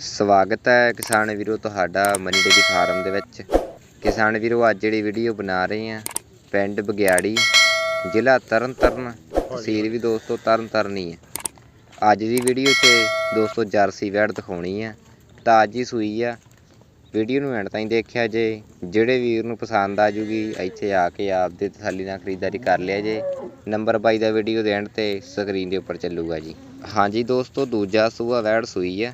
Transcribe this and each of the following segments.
ਸਵਾਗਤ ਹੈ ਕਿਸਾਨ ਵੀਰੋ ਤੁਹਾਡਾ ਮਨੀ ਡੇਰੀ ਫਾਰਮ ਦੇ ਵਿੱਚ। ਕਿਸਾਨ ਵੀਰੋ ਅੱਜ ਜਿਹੜੀ ਵੀਡੀਓ ਬਣਾ ਰਹੇ ਹਾਂ ਪਿੰਡ ਬਗਿਆੜੀ ਜ਼ਿਲ੍ਹਾ ਤਰਨਤਾਰਨ। ਤਹਿਸੀਲ ਵੀ ਦੋਸਤੋ ਤਰਨਤਾਰਨ ਹੀ। ਹੈ ਅੱਜ ਦੀ ਵੀਡੀਓ 'ਚ ਦੋਸਤੋ ਜਰਸੀ ਵੈੜ ਦਿਖਾਉਣੀ ਆ ਤਾਜੀ ਸੂਈ ਆ। ਵੀਡੀਓ ਨੂੰ ਐਂਡ ਤਾਈਂ ਦੇਖਿਆ ਜੇ। ਜਿਹੜੇ ਵੀਰ ਨੂੰ ਪਸੰਦ ਆ ਜੂਗੀ ਇੱਥੇ ਆ ਕੇ ਆਪਦੇ ਤਸੱਲੀ ਨਾਲ ਖਰੀਦਦਾਰੀ ਕਰ ਲਿਆ ਜੇ। ਨੰਬਰ ਬਾਈ ਦਾ ਵੀਡੀਓ ਦੇ ਐਂਡ ਤੇ ਸਕਰੀਨ ਦੇ ਉੱਪਰ ਚੱਲੂਗਾ ਜੀ। ਹਾਂਜੀ ਦੋਸਤੋ, ਦੂਜਾ ਸੂਆ ਵੈੜ ਸੂਈ ਆ।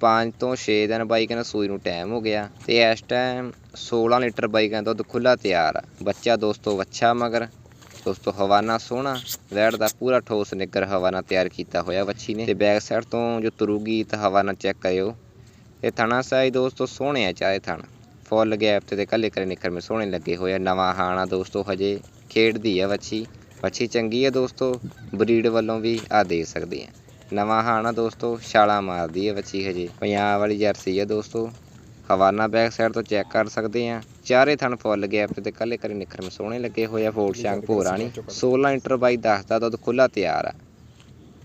5 ਤੋਂ 6 ਦਿਨ ਬਾਈ ਕਹਿੰਦਾ ਸੂਈ ਨੂੰ ਟਾਈਮ ਹੋ ਗਿਆ ਤੇ ਇਸ ਟਾਈਮ 16 ਲੀਟਰ ਬਾਈ ਦਾ ਦੁੱਧ ਖੁੱਲਾ ਤਿਆਰ ਆ। ਬੱਚਾ ਦੋਸਤੋ ਵੱਛਾ ਮਗਰ, ਦੋਸਤੋ ਹਵਾਨਾ ਸੋਹਣਾ, ਵੈੜ ਦਾ ਪੂਰਾ ਠੋਸ ਨਿੱਗਰ ਹਵਾਨਾ ਤਿਆਰ ਕੀਤਾ ਹੋਇਆ ਵੱਛੀ ਨੇ। ਤੇ ਬੈਕ ਸਾਈਡ ਤੋਂ ਜੋ ਤੁਰੂਗੀ ਤਾਂ ਹਵਾਨਾ ਚੈੱਕ ਕਰਿਓ। ਇਹ ਥਣਾ ਸਾਈਜ਼ ਦੋਸਤੋ ਸੋਹਣੇ ਆ ਚਾਹੇ ਥਣ। ਫੁੱਲ ਗੈਪ ਤੇ ਤੇ ਕੱਲੇ ਕੱਲੇ ਨਿਖਰ ਮੇ ਸੋਹਣੇ ਲੱਗੇ ਹੋਏ ਆ। ਨਵਾਂ ਹਾਣਾ ਦੋਸਤੋ ਹਜੇ ਖੇਡਦੀ ਆ ਵੱਛੀ। ਵੱਛੀ ਚੰਗੀ ਹੈ ਦੋਸਤੋ, ਬਰੀਡ ਵੱਲੋਂ ਵੀ ਆ ਦੇ ਸਕਦੇ ਆ। ਨਵਾਂ ਹਾਣਾ ਦੋਸਤੋ, ਛਾਲਾ ਮਾਰਦੀ ਹੈ ਬੱਚੀ ਹਜੇ। ਪੰਜਾਬ ਵਾਲੀ ਜਰਸੀ ਹੈ ਦੋਸਤੋ। ਹਵਾਨਾ ਬੈਕ ਸਾਈਡ ਤੋਂ ਚੈੱਕ ਕਰ ਸਕਦੇ ਆ। ਚਾਰੇ ਥਣ ਫੁੱਲ ਗਏ ਤੇ ਕੱਲੇ ਕੱਲੇ ਨਿਖਰਮ ਸੋਹਣੇ ਲੱਗੇ ਹੋਏ ਆ ਫੋੜ ਸ਼ਾਂਗ ਭੋਰਾਣੀ 16 ਇੰਟਰ ਬਾਈ ਦੱਸਦਾ ਦੁੱਧ ਖੁੱਲਾ ਤਿਆਰ ਆ।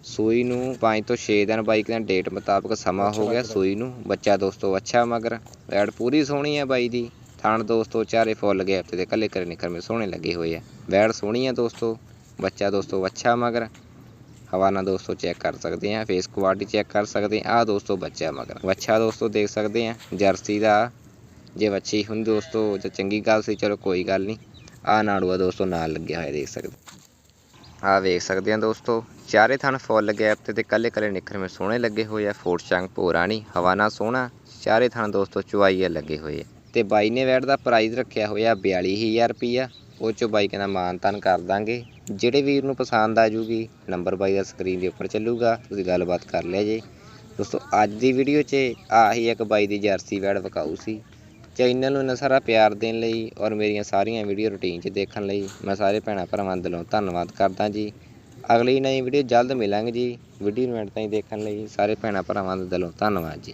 ਸੂਈ ਨੂੰ 5 ਤੋਂ 6 ਦਿਨ ਬਾਈਕ ਕਹਿੰਦਾ ਡੇਟ ਮੁਤਾਬਕ ਸਮਾਂ ਹੋ ਗਿਆ ਸੂਈ ਨੂੰ। ਬੱਚਾ ਦੋਸਤੋ ਅੱਛਾ ਮਗਰ। ਐਡ ਪੂਰੀ ਸੋਹਣੀ ਆ ਬਾਈ ਦੀ। ਥਣ ਦੋਸਤੋ, ਚਾਰੇ ਫੁੱਲ ਗਏ ਦੇ ਕੱਲੇ ਕੱਲੇ ਨਿਖਰ ਮੇ ਸੋਹਣੇ ਲੱਗੇ ਹੋਏ ਆ। ਵੈੜ ਸੋਹਣੀ ਆ ਦੋਸਤੋ, ਬੱਚਾ ਦੋਸਤੋ ਅੱਛਾ ਮਗਰ। ਹਵਾਨਾ ਦੋਸਤੋ ਚੈੱਕ ਕਰ ਸਕਦੇ ਆ ਫੇਸ ਕੁਆਲਿਟੀ ਚੈੱਕ ਕਰ ਸਕਦੇ ਆ, ਆਹ ਦੋਸਤੋ ਬੱਚਾ ਮਗਰ। ਵੱਛਾ ਦੋਸਤੋ ਦੇਖ ਸਕਦੇ ਆ, ਜਰਸੀ ਦਾ, ਜੇ ਵੱਛੀ ਹੁੰਦੀ ਦੋਸਤੋ, ਜੇ ਚੰਗੀ ਗੱਲ ਸੀ, ਚਲੋ ਕੋਈ ਗੱਲ ਨਹੀਂ। ਆ ਨਾੜੂਆ ਦੋਸਤੋ ਨਾਲ ਲੱਗਿਆ ਹੋਇਆ ਦੇਖ ਸਕਦੇ ਆ। ਵੇਖ ਸਕਦੇ ਆ ਦੋਸਤੋ, ਚਾਰੇ ਥਣ ਫੁੱਲ ਗੈਪ ਤੇ ਤੇ ਕੱਲੇ ਕੱਲੇ ਨਿਖਰ ਮੇ ਸੋਹਣੇ ਲੱਗੇ ਹੋਏ ਆ, ਫੋਰਟ ਚੰਗ ਭੋਰਾਣੀ ਹਵਾਨਾ ਸੋਹਣਾ, ਚਾਰੇ ਥਣ ਦੋਸਤੋ ਚੁਆਈਆ ਲੱਗੇ ਹੋਏ ਆ। ਤੇ ਬਾਈ ਨੇ ਵੈਟ ਦਾ ਪ੍ਰਾਈਸ ਰੱਖਿਆ ਹੋਇਆ 42000 ਰੁਪਈਆ। ਉਹ ਚੋਂ ਬਾਈ ਕਹਿੰਦਾ ਮਾਨ ਤਾਨ ਕਰ ਦਾਂਗੇ। ਜਿਹੜੇ ਵੀਰ ਨੂੰ ਪਸੰਦ ਆ ਜੂਗੀ ਨੰਬਰ ਬਾਈ ਦਾ ਸਕਰੀਨ ਦੇ ਉੱਪਰ ਚੱਲੂਗਾ। ਤੁਸੀਂ ਗੱਲਬਾਤ ਕਰ ਲਿਆ ਜੇ। ਦੋਸਤੋ, ਅੱਜ ਦੀ ਵੀਡੀਓ 'ਚ ਆਹੀ ਇੱਕ ਬਾਈ ਦੀ ਜਰਸੀ ਵੈੜ ਵਿਕਾਊ ਸੀ। ਚੈਨਲ ਨੂੰ ਇੰਨਾ ਸਾਰਾ ਪਿਆਰ ਦੇਣ ਲਈ ਔਰ ਮੇਰੀਆਂ ਸਾਰੀਆਂ ਵੀਡੀਓ ਰੁਟੀਨ 'ਚ ਦੇਖਣ ਲਈ ਮੈਂ ਸਾਰੇ ਭੈਣਾਂ ਭਰਾਵਾਂ ਦਿਲੋਂ ਧੰਨਵਾਦ ਕਰਦਾ ਜੀ। ਅਗਲੀ ਨਵੀਂ ਵੀਡੀਓ ਜਲਦ ਮਿਲਾਂਗੇ ਜੀ। ਵੀਡੀਓ ਨੂੰ ਐਂਡ ਤਾਈਂ ਦੇਖਣ ਲਈ ਸਾਰੇ ਭੈਣਾਂ ਭਰਾਵਾਂ ਦਾ ਦਿਲੋਂ ਧੰਨਵਾਦ ਜੀ।